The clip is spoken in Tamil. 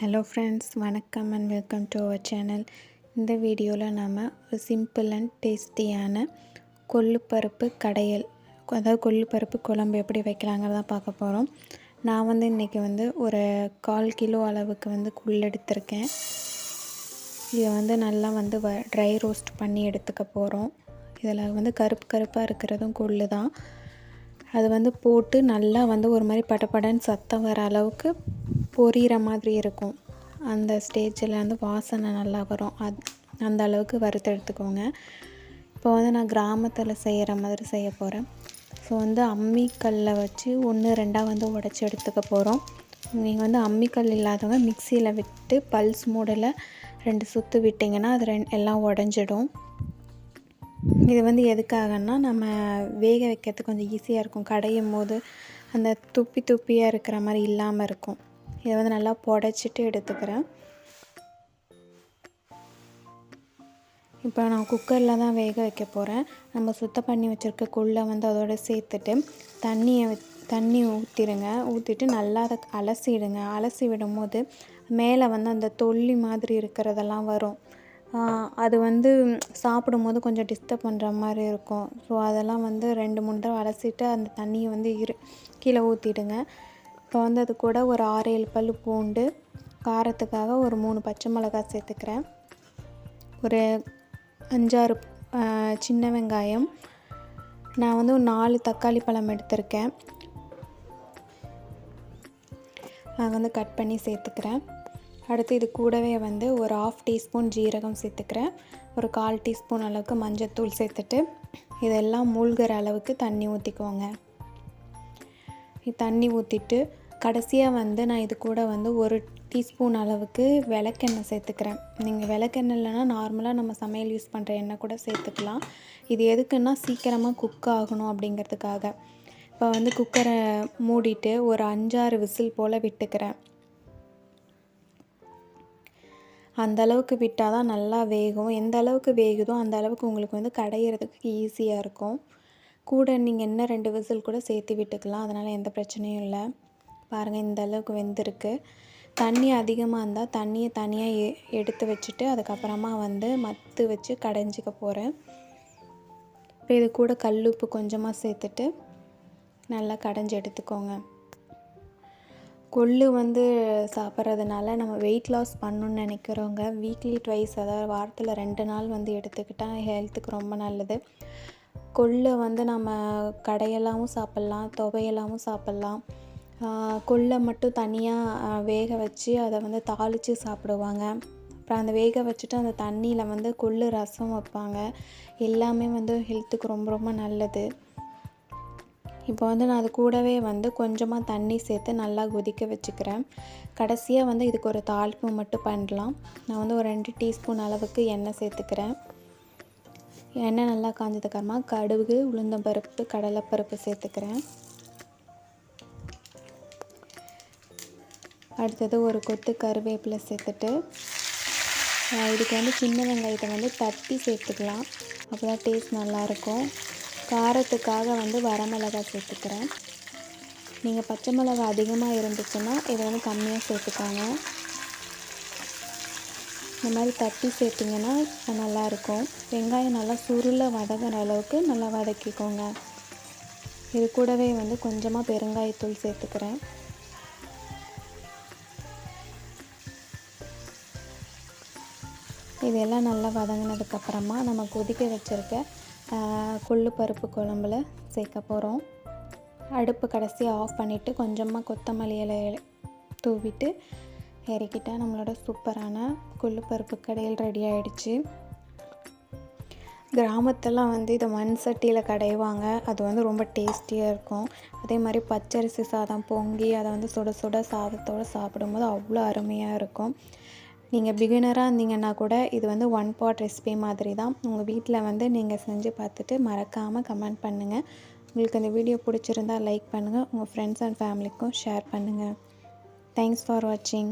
ஹலோ ஃப்ரெண்ட்ஸ் வணக்கம் and welcome to our channel இந்த வீடியோவில் நாம் ஒரு சிம்பிள் அண்ட் டேஸ்டியான கொள்ளுப்பருப்பு கடையல் அதாவது கொள்ளுப்பருப்பு குழம்பு எப்படி வைக்கலாங்கிறத பார்க்க போகிறோம் நான் வந்து இன்றைக்கி வந்து ஒரு கால் கிலோ அளவுக்கு வந்து குள் எடுத்திருக்கேன். இதை வந்து நல்லா வந்து வ ட்ரை ரோஸ்ட் பண்ணி எடுத்துக்க போகிறோம் இதில் வந்து கருப்பு கருப்பாக இருக்கிறதும் கொள்ளு தான். அது வந்து போட்டு நல்லா வந்து ஒரு மாதிரி படப்படன்னு சத்தம் வர அளவுக்கு பொரியிற மாதிரி இருக்கும். அந்த ஸ்டேஜில் வந்து வாசனை நல்லா வரும். அது அந்த அளவுக்கு வறுத்து எடுத்துக்கோங்க. இப்போ வந்து நான் கிராமத்தில் செய்கிற மாதிரி செய்ய போகிறேன் ஸோ வந்து அம்மிக்கல்லை வச்சு ஒன்று ரெண்டாக வந்து உடச்சி எடுத்துக்க போகிறோம் நீங்கள் வந்து அம்மிக்கல் இல்லாதவங்க மிக்சியில் விட்டு பல்ஸ் மூடில் ரெண்டு சுற்று விட்டிங்கன்னா அது ரெண்டு எல்லாம் உடஞ்சிடும். இது வந்து எதுக்காகன்னா நம்ம வேக வைக்கிறதுக்கு கொஞ்சம் ஈஸியாக இருக்கும். கடையும் போது அந்த துப்பி துப்பியாக இருக்கிற மாதிரி இல்லாமல் இருக்கும். இதை வந்து நல்லா புடச்சிட்டு எடுத்துக்கிறேன். இப்போ நான் குக்கரில் தான் வேக வைக்க போகிறேன். நம்ம சுத்தம் பண்ணி வச்சுருக்க குள்ளே வந்து அதோட சேர்த்துட்டு தண்ணியை தண்ணி ஊற்றிடுங்க. ஊற்றிட்டு நல்லா அதை அலசிடுங்க. அலசி விடும்போது மேலே வந்து அந்த தொல்லி மாதிரி இருக்கிறதெல்லாம் வரும். அது வந்து சாப்பிடும்போது கொஞ்சம் டிஸ்டர்ப் பண்ணுற மாதிரி இருக்கும். ஸோ அதெல்லாம் வந்து ரெண்டு மூணு தடவை அலசிட்டு அந்த தண்ணியை வந்து இரு கீழே ஊற்றிடுங்க. இப்போ வந்து அது கூட ஒரு ஆறு ஏழு பல் பூண்டு காரத்துக்காக ஒரு மூணு பச்சை மிளகாய் சேர்த்துக்கிறேன். ஒரு அஞ்சாறு சின்ன வெங்காயம். நான் வந்து ஒரு நாலு தக்காளி பழம் எடுத்திருக்கேன். நான் வந்து கட் பண்ணி சேர்த்துக்கிறேன். அடுத்து இது கூடவே வந்து ஒரு ஆஃப் டீஸ்பூன் ஜீரகம் சேர்த்துக்கிறேன். ஒரு கால் டீஸ்பூன் அளவுக்கு மஞ்சத்தூள் சேர்த்துட்டு இதெல்லாம் மூழ்கிற அளவுக்கு தண்ணி ஊற்றிக்குவோங்க தண்ணி ஊற்றிட்டு கடைசியாக வந்து நான் இது கூட வந்து ஒரு டீஸ்பூன் அளவுக்கு விளக்கெண்ணெய் சேர்த்துக்கிறேன். நீங்கள் விளக்கெண்ணெய் இல்லைனா நார்மலாக நம்ம சமையல் யூஸ் பண்ணுற எண்ணெய் கூட சேர்த்துக்கலாம். இது எதுக்குன்னா சீக்கிரமாக குக் ஆகணும் அப்படிங்கிறதுக்காக. இப்போ வந்து குக்கரை மூடிட்டு ஒரு அஞ்சாறு விசில் போல் விட்டுக்கிறேன். அந்த அளவுக்கு விட்டால் தான் நல்லா வேகும். எந்த அளவுக்கு வேகுதோ அந்த அளவுக்கு உங்களுக்கு வந்து கடையிறதுக்கு ஈஸியாக இருக்கும். கூட நீங்கள் என்ன ரெண்டு விசில் கூட சேர்த்து விட்டுக்கலாம். அதனால் எந்த பிரச்சனையும் இல்லை. பாருங்கள் இந்த அளவுக்கு வெந்திருக்கு. தண்ணி அதிகமாக இருந்தால் தண்ணியை தனியாக எ எடுத்து வச்சுட்டு அதுக்கப்புறமா வந்து மத்து வச்சு கடைஞ்சிக்க போகிறேன் இப்போ இது கூட கல் உப்பு கொஞ்சமாக சேர்த்துட்டு நல்லா கடைஞ்சி எடுத்துக்கோங்க. கொள்ளு வந்து சாப்பிட்றதுனால நம்ம வெயிட் லாஸ் பண்ணணுன்னு நினைக்கிறவங்க வீக்லி ட்வைஸ் அதாவது வாரத்தில் ரெண்டு நாள் வந்து எடுத்துக்கிட்டால் ஹெல்த்துக்கு ரொம்ப நல்லது. கொள்ளை வந்து நம்ம கடையெல்லாமும் சாப்பிட்லாம் துவையலாமும் சாப்பிட்லாம். கொள்ளை மட்டும் தனியாக வேக வச்சு அதை வந்து தாளித்து சாப்பிடுவாங்க. அப்புறம் அந்த வேக வச்சுட்டு அந்த தண்ணியில் வந்து கொள்ளு ரசம் வைப்பாங்க. எல்லாமே வந்து ஹெல்த்துக்கு ரொம்ப ரொம்ப நல்லது. இப்போ வந்து நான் அது கூடவே வந்து கொஞ்சமாக தண்ணி சேர்த்து நல்லா கொதிக்க வச்சுக்கிறேன். கடைசியாக வந்து இதுக்கு ஒரு தாளிப்பு மட்டும் பண்ணலாம். நான் வந்து ஒரு ரெண்டு டீஸ்பூன் அளவுக்கு எண்ணெய் சேர்த்துக்கிறேன். எண்ணெய் நல்லா காஞ்சதுக்கப்புறமா கடுகு உளுந்தம்பருப்பு கடலைப்பருப்பு சேர்த்துக்கிறேன். அடுத்தது ஒரு கொத்து கருவேப்பிலை சேர்த்துட்டு இதுக்கு வந்து சின்ன வெங்காயத்தை வந்து தட்டி சேர்த்துக்கலாம். அப்போ தான் டேஸ்ட் நல்லாயிருக்கும். காரத்துக்காக வந்து வரமிளகா சேர்த்துக்கிறேன். நீங்கள் பச்சை மிளகா அதிகமாக இருந்துச்சுன்னா இதை வந்து கம்மியாக சேர்த்துக்காங்க. இந்த மாதிரி தட்டி சேர்த்திங்கன்னா நல்லாயிருக்கும். வெங்காயம் நல்லா சுருள வதங்குற அளவுக்கு நல்லா வதக்கிக்கோங்க. இது கூடவே வந்து கொஞ்சமாக பெருங்காயத்தூள் சேர்த்துக்கிறேன். இதெல்லாம் நல்லா வதங்கினதுக்கப்புறமா நம்ம கொதிக்க வச்சுருக்க கொள்ளு பருப்பு குழம்புல சேர்க்க போகிறோம் அடுப்பு கடைசியாக ஆஃப் பண்ணிவிட்டு கொஞ்சமாக கொத்தமல்லி இலை தூவிட்டு இறக்கிட்டால் நம்மளோட சூப்பரான கொள்ளுப்பருப்பு கடையில் ரெடி ஆகிடுச்சு கிராமத்தெல்லாம் வந்து இதை மண் சட்டியில் கடைவாங்க. அது வந்து ரொம்ப டேஸ்டியாக இருக்கும். அதே மாதிரி பச்சரிசி சாதம் பொங்கி அதை வந்து சுட சுட சாதத்தோடு சாப்பிடும்போது அவ்வளோ அருமையாக இருக்கும். நீங்கள் பிகினராக இருந்தீங்கன்னா கூட இது வந்து ஒன் பாட் ரெசிபி மாதிரி தான். உங்கள் வீட்டில் வந்து நீங்கள் செஞ்சு பார்த்துட்டு மறக்காமல் கமெண்ட் பண்ணுங்கள் உங்களுக்கு அந்த வீடியோ பிடிச்சிருந்தால் லைக் பண்ணுங்கள் உங்கள் ஃப்ரெண்ட்ஸ் அண்ட் ஃபேமிலிக்கும் ஷேர் பண்ணுங்கள் தேங்க்ஸ் ஃபார் வாட்சிங்